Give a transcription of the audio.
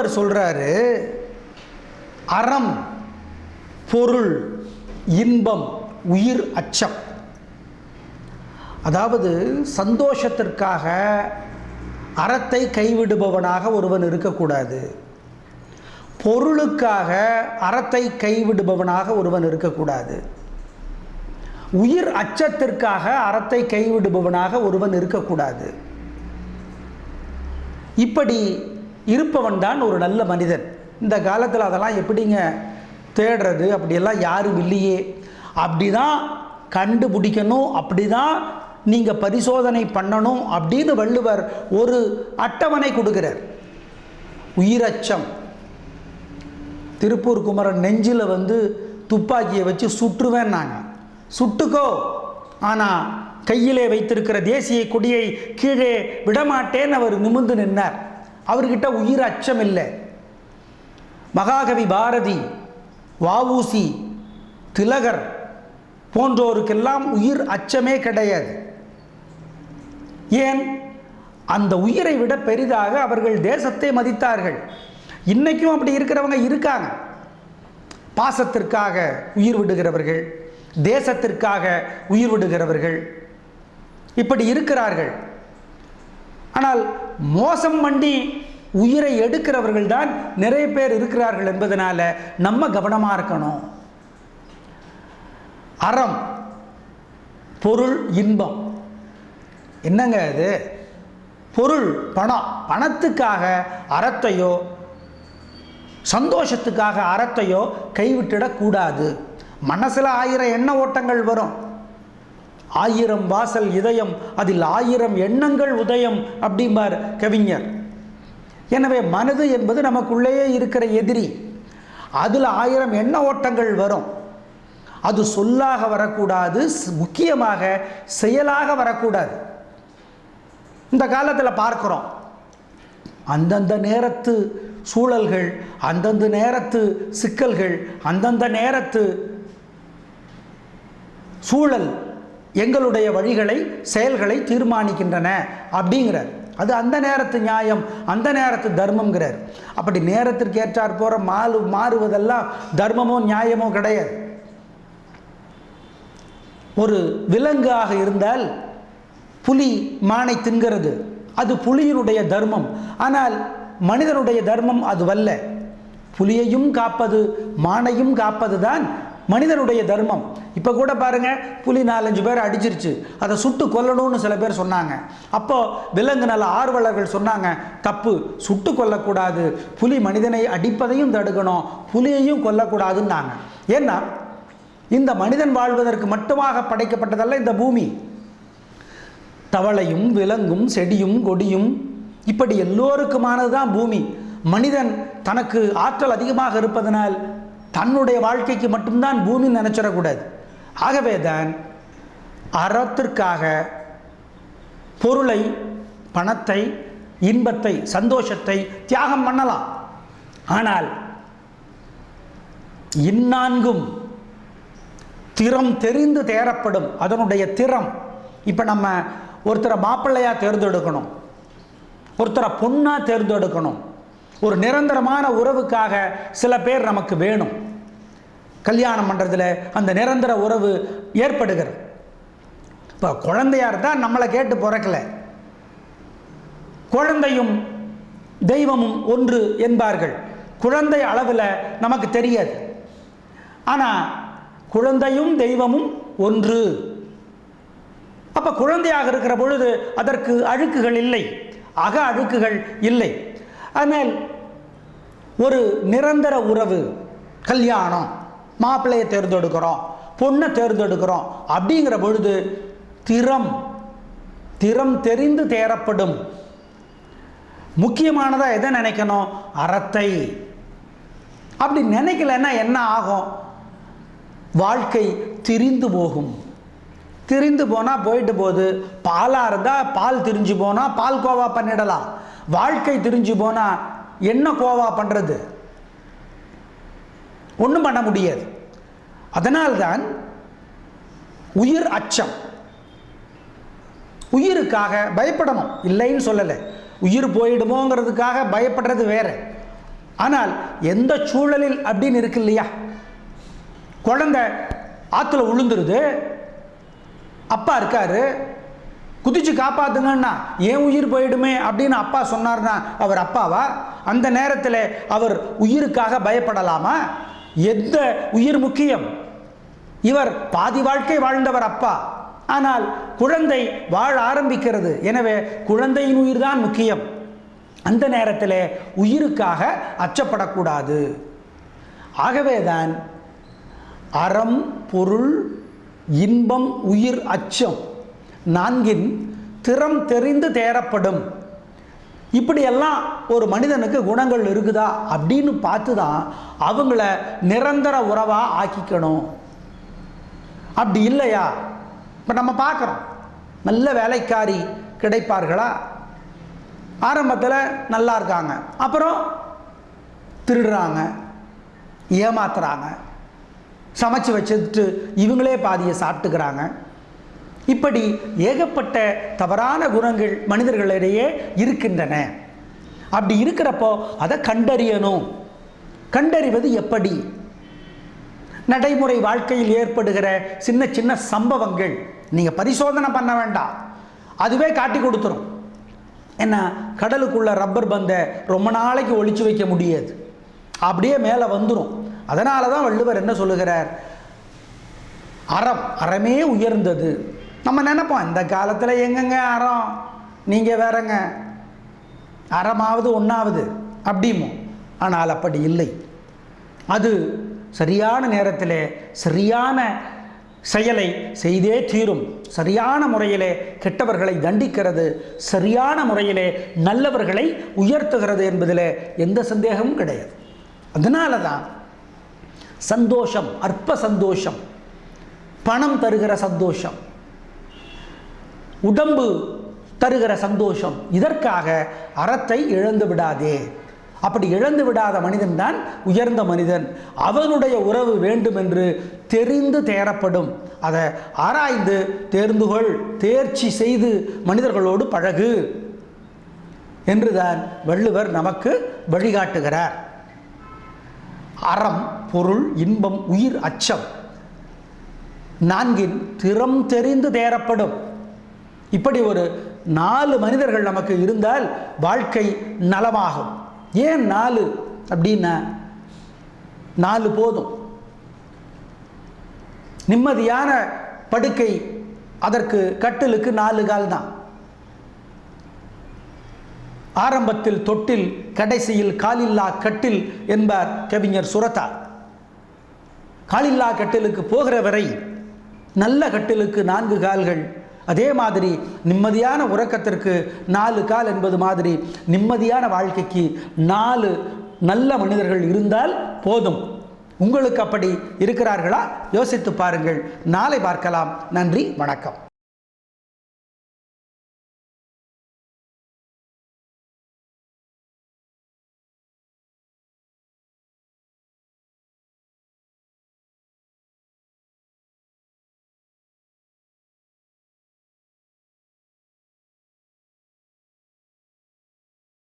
வள்ளுவர் சொல்றாரு அறம் பொருள் இன்பம் உயிர் அச்சம். அதாவது சந்தோஷத்திற்காக அறத்தை கைவிடுபவனாக ஒருவன் இருக்கக்கூடாது. பொருளுக்காக அறத்தை கைவிடுபவனாக ஒருவன் இருக்கக்கூடாது. உயிர் அச்சத்திற்காக அறத்தை கைவிடுபவனாக ஒருவன் இருக்கக்கூடாது. இப்படி இருப்பவன் தான் ஒரு நல்ல மனிதன். இந்த காலத்தில் அதெல்லாம் எப்படிங்க தேடுறது? அப்படியெல்லாம் யாரும் இல்லையே. அப்படி தான் கண்டுபிடிக்கணும். அப்படி தான் நீங்கள் பரிசோதனை பண்ணணும் அப்படின்னு வள்ளுவர் ஒரு அட்டவணை கொடுக்கிறார். உயிரச்சம். திருப்பூர் குமரன் நெஞ்சில் வந்து துப்பாக்கியை வச்சு சுற்றுவேன் நாங்கள் சுட்டுக்கோ. ஆனால் கையிலே வைத்திருக்கிற தேசிய கொடியை கீழே விடமாட்டேன்னு அவர் நிமிர்ந்து நின்றார் அவர்கிட்ட உயிர் அச்சம் இல்லை மகாகவி பாரதி வாவூசி திலகர் போன்றோருக்கெல்லாம் உயிர் அச்சமே கிடையாது. ஏன்? அந்த உயிரை விட பெரிதாக அவர்கள் தேசத்தை மதித்தார்கள். இன்றைக்கும் அப்படி இருக்கிறவங்க இருக்காங்க. பாசத்திற்காக உயிர் விடுகிறவர்கள் தேசத்திற்காக உயிர் விடுகிறவர்கள் இப்படி இருக்கிறார்கள். ஆனால் மோசம் பண்ணி உயிரை எடுக்கிறவர்கள் தான் நிறைய பேர் இருக்கிறார்கள் என்பதனால நம்ம கவனமாக இருக்கணும். அறம் பொருள் இன்பம். என்னங்க இது பொருள் பணம். பணத்துக்காக அறத்தையோ சந்தோஷத்துக்காக அறத்தையோ கைவிட்டிடக்கூடாது. மனசில் ஆயிரம் எண்ண ஓட்டங்கள் வரும். ஆயிரம் வாசல் இதயம் அதில் ஆயிரம் எண்ணங்கள் உதயம் அப்படிம்பார் கவிஞர். எனவே மனது என்பது நமக்குள்ளேயே இருக்கிற எதிரி. அதில் ஆயிரம் எண்ண ஓட்டங்கள் வரும். அது சொல்லாக வரக்கூடாது முக்கியமாக செயலாக வரக்கூடாது. இந்த காலத்தில் பார்க்குறோம். அந்தந்த நேரத்து சூழல்கள் அந்தந்த நேரத்து சிக்கல்கள் அந்தந்த நேரத்து சூழல் எங்களுடைய வழிகளை செயல்களை தீர்மானிக்கின்றன அப்படிங்கிறார். அது அந்த நேரத்து நியாயம் அந்த நேரத்து தர்மங்கிறார் அப்படி நேரத்திற்கு ஏற்றாற் போற மாறு மாறுவதெல்லாம் தர்மமோ நியாயமோ கிடையாது. ஒரு விலங்காக இருந்தால் புலி மானை தின்கிறது. அது புலியினுடைய தர்மம். ஆனால் மனிதனுடைய தர்மம் அது வல்ல புலியையும் காப்பது மானையும் காப்பது தான் மனிதனுடைய தர்மம். இப்போ கூட பாருங்க புலி நாலஞ்சு பேர் அடிச்சிருச்சு. அதை சுட்டு கொல்லணும்னு சில பேர் சொன்னாங்க. அப்போது விலங்கு நல ஆர்வலர்கள் சொன்னாங்க தப்பு சுட்டு கொல்லக்கூடாது. புலி மனிதனை அடிப்பதையும் தடுக்கணும். புலியையும் கொல்லக்கூடாதுன்னாங்க. ஏன்னா இந்த மனிதன் வாழ்வதற்கு மட்டுமாக படைக்கப்பட்டதல்ல இந்த பூமி. தவளையும் விலங்கும் செடியும் கொடியும் இப்படி எல்லோருக்குமானது தான் பூமி. மனிதன் தனக்கு ஆற்றல் அதிகமாக இருப்பதனால் தன்னுடைய வாழ்க்கைக்கு மட்டும்தான் பூமி நினைச்சிடக்கூடாது. ஆகவே தான் அறத்திற்காக பொருளை பணத்தை இன்பத்தை சந்தோஷத்தை தியாகம் பண்ணலாம். ஆனால் இந்நான்கும் திறம் தெரிந்து தேரப்படும் அதனுடைய திறம் இப்போ நம்ம ஒருத்தரை மாப்பிள்ளையாக தேர்ந்தெடுக்கணும். ஒருத்தரை பொண்ணாக தேர்ந்தெடுக்கணும். ஒரு நிரந்தரமான உறவுக்காக சில பேர் நமக்கு வேணும். கல்யாணம் பண்ணுறதுல அந்த நிரந்தர உறவு ஏற்படுகிறது. இப்போ குழந்தையார் இருந்தால் நம்மளை கேட்டு பிறக்கல. குழந்தையும் தெய்வமும் ஒன்று என்பார்கள். குழந்தை அளவில் நமக்கு தெரியாது. ஆனால் குழந்தையும் தெய்வமும் ஒன்று. அப்போ குழந்தையாக இருக்கிற பொழுது அதற்கு அழுக்குகள் இல்லை. அக அழுக்குகள் இல்லை. அதனால் ஒரு நிரந்தர உறவு கல்யாணம். மாப்பிள்ளையை தேர்ந்தெடுக்கிறோம் பொண்ணை தேர்ந்தெடுக்கிறோம். அப்படிங்கிற பொழுது திறம் திறம் தெரிந்து தேரப்படும் முக்கியமானதாக எதை நினைக்கணும்? அறத்தை. அப்படி நினைக்கலன்னா என்ன ஆகும்? வாழ்க்கை திரிந்து போகும். திரிந்து போனால் போயிட்டு போகுது. பாலாக இருந்தால் பால் திரிஞ்சு போனால் பால் கோவா பண்ணிடலாம். வாழ்க்கை திரிஞ்சு போனால் என்ன கோவா பண்ணுறது ஒன்றும் பண்ண முடியாது. அதனால்தான் உயிர் அச்சம். உயிருக்காக பயப்படணும். இல்லைன்னு சொல்லலை. உயிர் போயிடுமோங்கிறதுக்காக பயப்படுறது வேற. ஆனால் எந்த சூழலில் அப்படின்னு இருக்கு இல்லையா? குழந்தை ஆற்றுல விழுந்துருது அப்பா இருக்காரு. குதிச்சு காப்பாத்துங்கன்னா ஏன் உயிர் போயிடுமே அப்படின்னு அப்பா சொன்னார்னா அவர் அப்பாவா? அந்த நேரத்தில் அவர் உயிருக்காக பயப்படலாமா? எந்த உயிர் முக்கியம்? இவர் பாதி வாழ்க்கை வாழ்ந்தவர் அப்பா. ஆனால் குழந்தை வாழ ஆரம்பிக்கிறது. எனவே குழந்தையின் உயிர் தான் முக்கியம். அந்த நேரத்தில் உயிருக்காக அச்சப்படக்கூடாது. ஆகவேதான் அறம் பொருள் இன்பம் உயிர் அச்சம் நான்கின் திறம் தெரிந்து தேரப்படும் இப்படியெல்லாம் ஒரு மனிதனுக்கு குணங்கள் இருக்குதா? அப்படின்னு பார்த்து தான் அவங்கள நிரந்தர உறவாக ஆக்கிக்கணும். அப்படி இல்லையா? இப்போ நம்ம பார்க்குறோம். நல்ல வேலைக்காரி கிடைப்பார்களா? ஆரம்பத்தில் நல்லா இருக்காங்க. அப்புறம் திருடுறாங்க. ஏமாத்துறாங்க. சமைச்சு வச்சுட்டு இவங்களே பாதியை சாப்பிட்டுக்கிறாங்க. இப்படி ஏகப்பட்ட தவறான குணங்கள் மனிதர்களிடையே இருக்கின்றன. அப்படி இருக்கிறப்போ அதை கண்டறியணும். கண்டறிவது எப்படி? நடைமுறை வாழ்க்கையில் ஏற்படுகிற சின்ன சின்ன சம்பவங்கள். நீங்கள் பரிசோதனை பண்ண வேண்டாம். அதுவே காட்டி கொடுத்துரும். என்ன கடலுக்குள்ள ரப்பர் பந்தை ரொம்ப நாளைக்கு ஒழிச்சு வைக்க முடியாது. அப்படியே மேலே வந்துடும் அதனால தான் வள்ளுவர் என்ன சொல்லுகிறார்? அறம் அறமே உயர்ந்தது. நம்ம நினைப்போம் இந்த காலத்தில் எங்கெங்க அறம்? நீங்கள் வேறங்க. அறமாவது ஒன்றாவது அப்படிமோ. ஆனால் அப்படி இல்லை. அது சரியான நேரத்தில் சரியான செயலை செய்தே தீரும். சரியான முறையிலே கெட்டவர்களை தண்டிக்கிறது. சரியான முறையிலே நல்லவர்களை உயர்த்துகிறது என்பதில் எந்த சந்தேகமும் கிடையாது. அதனால தான் சந்தோஷம் அற்ப சந்தோஷம் பணம் தருகிற சந்தோஷம் உடம்பு தருகிற சந்தோஷம் இதற்காக அறத்தை இழந்து விடாதே. அப்படி இழந்து விடாத மனிதன் தான் உயர்ந்த மனிதன். அவனுடைய உறவு வேண்டும் என்று தெரிந்து தேரப்படும் அதை ஆராய்ந்து தேர்ந்துகொள் தேர்ச்சி செய்து மனிதர்களோடு பழகு என்றுதான் வள்ளுவர் நமக்கு வழிகாட்டுகிறார். அறம் பொருள் இன்பம் உயிர் அச்சம் நான்கின் திறம் தெரிந்து தேரப்படும் இப்படி ஒரு நாலு மனிதர்கள் நமக்கு இருந்தால் வாழ்க்கை நலமாகும். ஏன் நாலு அப்படின்னா நாலு போதும். நிம்மதியான படுக்கை அதற்கு கட்டிலுக்கு நாலு கால் தான் ஆரம்பத்தில் தொட்டில் கடைசியில் காலில்லா கட்டில் என்பார் கவிஞர் சுரதா காலில்லா கட்டிலுக்கு போகிற வரை நல்ல கட்டிலுக்கு நான்கு கால்கள் அதே மாதிரி நிம்மதியான உறக்கத்திற்கு நாலு கால் என்பது மாதிரி நிம்மதியான வாழ்க்கைக்கு நாலு நல்ல மனிதர்கள் இருந்தால் போதும். உங்களுக்கு அப்படி இருக்கிறார்களா? யோசித்து பாருங்கள். நாளை பார்க்கலாம். நன்றி வணக்கம்.